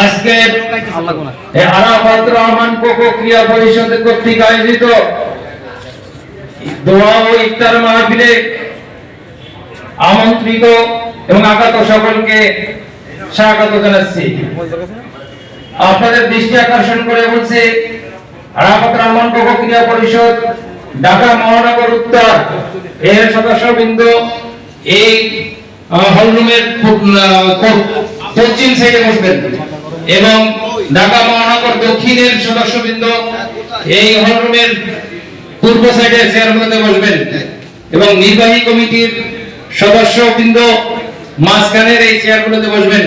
আজকে আরাফাত রহমান কোকো ক্রিয়া পরিষদ কর্তৃক আয়োজিত দোয়া ও ইফতার মাহফিলে আমন্ত্রিত এবং আগত সকলকে স্বাগত জানাচ্ছি। আপনাদের দৃষ্টি আকর্ষণ করে বলছে, আরাফাত রহমান কোকো ক্রিয়া পরিষদ, ঢাকা মহানগর উত্তর এর সদস্যবৃন্দ এই হলরুমের পশ্চিম সাইডে বসবেন। এবং ঢাকা মহানগর দক্ষিণের সদস্যবৃন্দ এই হলরুমের পূর্ব সাইডে চেয়ারগুলোতে বসবেন। এবং নির্বাহী কমিটির সদস্যবৃন্দ মাঝখানের এই চেয়ারগুলোতে বসবেন।